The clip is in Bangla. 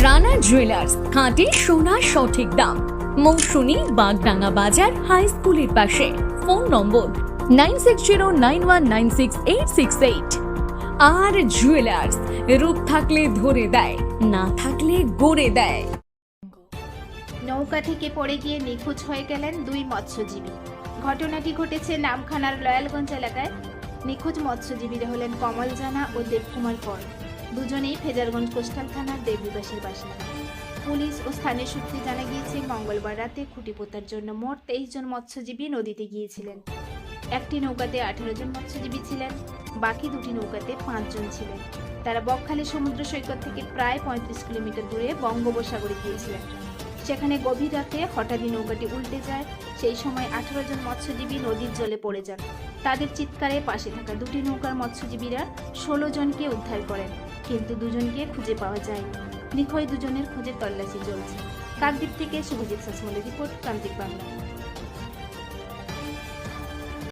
রানা জুয়েলার্স খাঁটি সোনা সঠিক দাম। মৌসুমী বাগডাঙ্গা বাজার হাই স্কুলের পাশে। Phone number nine six zero nine one nine six eight six eight R jewellers Roop থাকলে ধরে দেয়, না থাকলে গড়ে দেয়। নৌকা থেকে পড়ে গিয়ে নিখোঁজ হয়ে গেলেন দুই মৎস্যজীবী। ঘটনাটি ঘটেছে নামখানার লয়ালগঞ্জ এলাকায়। নিখোঁজ মৎস্যজীবীরা হলেন কমল জানা ও দেবকুমার কর। দুজনেই ফেজারগঞ্জ কোস্টাল থানার দেবনিবাসের বাসিন্দা। পুলিশ ও স্থানীয় সূত্রে জানা গিয়েছে, মঙ্গলবার রাতে খুঁটি পোতার জন্য মোট তেইশ জন মৎস্যজীবী নদীতে গিয়েছিলেন। একটি নৌকাতে আঠেরো জন মৎস্যজীবী ছিলেন, বাকি দুটি নৌকাতে পাঁচজন ছিলেন। তারা বকখালি সমুদ্র সৈকত থেকে প্রায় পঁয়ত্রিশ কিলোমিটার দূরে বঙ্গোপসাগরে গিয়েছিলেন। সেখানে গভীর রাতে হঠাৎই নৌকাটি উল্টে যায়, সেই সময় আঠারো জন মৎস্যজীবী নদীর জলে পড়ে যান। তাদের চিৎকারে পাশে থাকা দুটি নৌকার মৎস্যজীবীরা ষোলো জনকে উদ্ধার করেন। কিন্তু দুজনকে খুঁজে পাওয়া যায়নি। নিখোঁজ দুজনের খোঁজে তল্লাশি চলছে। কাকদ্বীপ থেকে শুভজিৎ শাসমলের রিপোর্ট প্রান্তিক বাংলা।